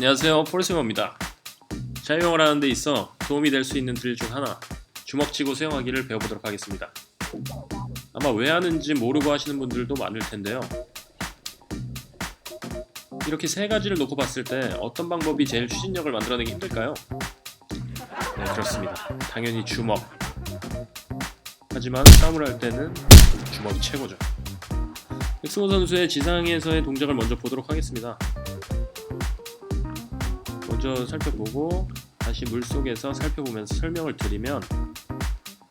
안녕하세요. 폴스위머입니다. 자유형을 하는 데 있어 도움이 될 수 있는 드릴 중 하나 주먹 쥐고 수영하기를 배워보도록 하겠습니다. 아마 왜 하는지 모르고 하시는 분들도 많을 텐데요. 이렇게 세 가지를 놓고 봤을 때 어떤 방법이 제일 추진력을 만들어내기 힘들까요? 네 그렇습니다. 당연히 주먹. 하지만 싸움을 할 때는 주먹이 최고죠. 백승호 선수의 지상에서의 동작을 먼저 보도록 하겠습니다 먼저 살펴보고 다시 물속에서 살펴보면서 설명을 드리면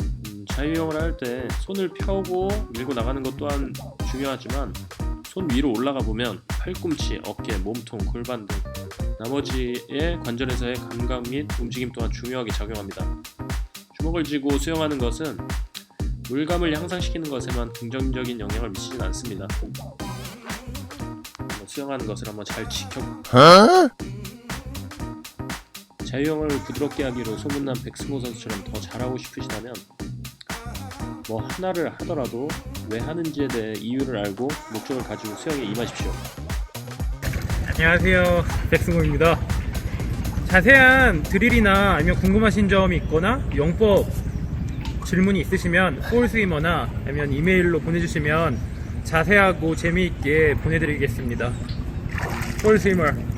음, 자유형을 할 때 손을 펴고 밀고 나가는 것 또한 중요하지만 손 위로 올라가 보면 팔꿈치, 어깨, 몸통, 골반 등 나머지의 관절에서의 감각 및 움직임 또한 중요하게 작용합니다. 주먹을 쥐고 수영하는 것은 물감을 향상시키는 것에만 긍정적인 영향을 미치진 않습니다. 수영하는 것을 한번 잘 지켜 자유형을 부드럽게 하기로 소문난 백승호 선수처럼 더 잘하고 싶으시다면 뭐 하나를 하더라도 왜 하는지에 대해 이유를 알고 목적을 가지고 수영에 임하십시오. 안녕하세요. 백승호입니다. 자세한 드릴이나 아니면 궁금하신 점이 있거나 영법 질문이 있으시면 볼스위머나 아니면 이메일로 보내주시면 자세하고 재미있게 보내드리겠습니다. 볼스위머